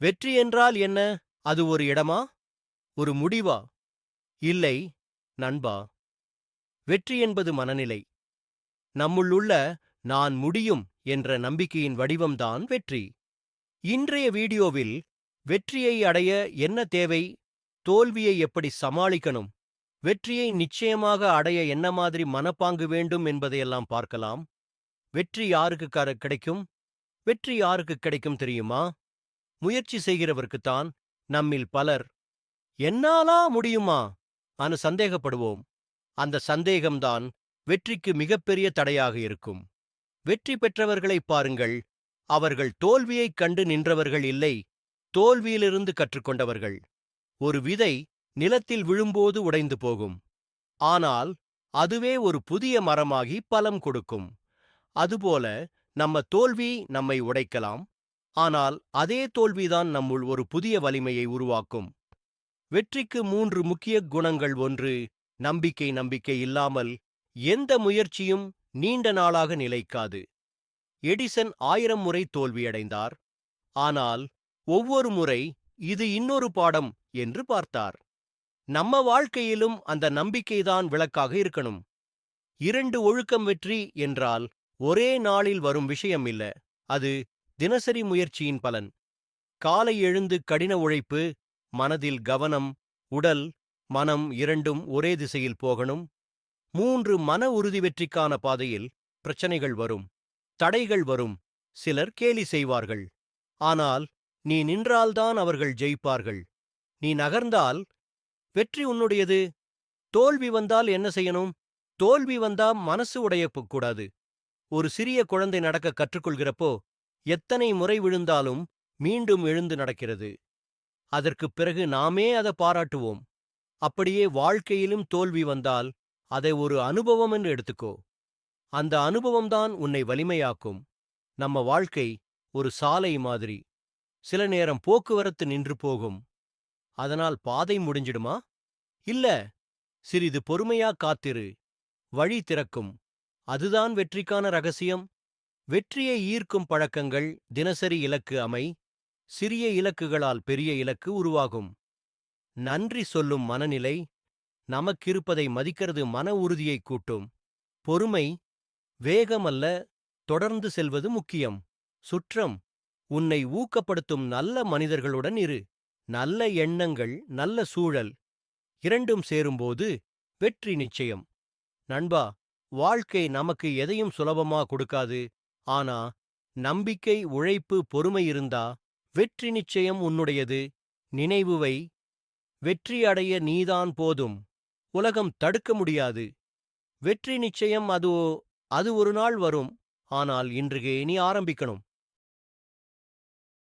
வெற்றி என்றால் என்ன? அது ஒரு இடமா? ஒரு முடிவா? இல்லை நண்பா. வெற்றி என்பது மனநிலை. நம்முள்ளுள்ள நான் முடியும் என்ற நம்பிக்கையின் வடிவம்தான் வெற்றி. இன்றைய வீடியோவில் வெற்றியை அடைய என்ன தேவை? தோல்வியை எப்படி சமாளிக்கணும்? வெற்றியை நிச்சயமாக அடைய என்ன மாதிரி மனப்பாங்கு வேண்டும் என்பதையெல்லாம் பார்க்கலாம். வெற்றி யாருக்கு கிடைக்கும்? வெற்றி யாருக்கு கிடைக்கும் தெரியுமா? முயற்சி செய்கிறவருக்குத்தான் நம்மில் பலர் என்னாலா முடியுமா? அனு சந்தேகப்படுவோம். அந்த சந்தேகம்தான் வெற்றிக்கு மிகப்பெரிய தடையாக இருக்கும். வெற்றி பெற்றவர்களைப் பாருங்கள் அவர்கள் தோல்வியைக் கண்டு நின்றவர்கள் இல்லை தோல்வியிலிருந்து கற்றுக்கொண்டவர்கள். ஒரு விதை நிலத்தில் விழும்போது உடைந்து போகும். ஆனால் அதுவே ஒரு புதிய மரமாகி பலம் கொடுக்கும். அதுபோல நம்ம தோல்வி நம்மை உடைக்கலாம் ஆனால் அதே தோல்விதான் நம்முள் ஒரு புதிய வலிமையை உருவாக்கும். வெற்றிக்கு மூன்று முக்கிய குணங்கள் ஒன்று நம்பிக்கை நம்பிக்கை இல்லாமல் எந்த முயற்சியும் நீண்ட நாளாக நிலைக்காது. எடிசன் ஆயிரம் முறை தோல்வியடைந்தார். ஆனால் ஒவ்வொரு முறை இது இன்னொரு பாடம் என்று பார்த்தார். நம்ம வாழ்க்கையிலும் அந்த நம்பிக்கைதான் விளக்காக இருக்கணும். இரண்டு ஒழுக்கம் வெற்றி என்றால் ஒரே நாளில் வரும் விஷயம் இல்ல. அது தினசரி முயற்சியின் பலன். காலை எழுந்து கடின உழைப்பு மனதில் கவனம் உடல் மனம் இரண்டும் ஒரே திசையில் போகணும். மூன்று மன உறுதி வெற்றிக்கான பாதையில் பிரச்சனைகள் வரும். தடைகள் வரும். சிலர் கேலி செய்வார்கள். ஆனால் நீ நின்றால்தான் அவர்கள் ஜெயிப்பார்கள். நீ நகர்ந்தால் வெற்றி உன்னுடையது. தோல்வி வந்தால் என்ன செய்யணும்? தோல்வி வந்தா மனசு உடையப் கூடாது. ஒரு சிறிய குழந்தை நடக்க கற்றுக்கொள்கிறப்போ எத்தனை முறை விழுந்தாலும் மீண்டும் எழுந்து நடக்கிறது. அதற்குப் பிறகு நாமே அதை பாராட்டுவோம். அப்படியே வாழ்க்கையிலும் தோல்வி வந்தால் அதை ஒரு அனுபவம் என்று எடுத்துக்கோ. அந்த அனுபவம்தான் உன்னை வலிமையாக்கும். நம்ம வாழ்க்கை ஒரு சாலை மாதிரி. சில நேரம் போக்குவரத்து நின்று போகும். அதனால் பாதை முடிஞ்சிடுமா? இல்ல சிறிது பொறுமையா காத்திரு. வழி திறக்கும். அதுதான் வெற்றிக்கான ரகசியம். வெற்றியை ஈர்க்கும் பழக்கங்கள் தினசரி இலக்கு அமை சிறிய இலக்குகளால் பெரிய இலக்கு உருவாகும். நன்றி சொல்லும் மனநிலை நமக்கிருப்பதை மதிக்கிறது மன உறுதியை கூட்டும். பொறுமை வேகமல்ல தொடர்ந்து செல்வது முக்கியம். சுற்றம் உன்னை ஊக்கப்படுத்தும் நல்ல மனிதர்களுடன் இரு. நல்ல எண்ணங்கள் நல்ல சூழல் இரண்டும் சேரும்போது வெற்றி நிச்சயம். நண்பா வாழ்க்கை நமக்கு எதையும் சுலபமா கொடுக்காது. ஆனா நம்பிக்கை உழைப்பு பொறுமை இருந்தா வெற்றி நிச்சயம் உன்னுடையது. நினைவுவை வெற்றி அடைய நீதான் போதும். உலகம் தடுக்க முடியாது. வெற்றி நிச்சயம் அது அது ஒரு நாள் வரும். ஆனால் இன்றுகே நீ ஆரம்பிக்கணும்.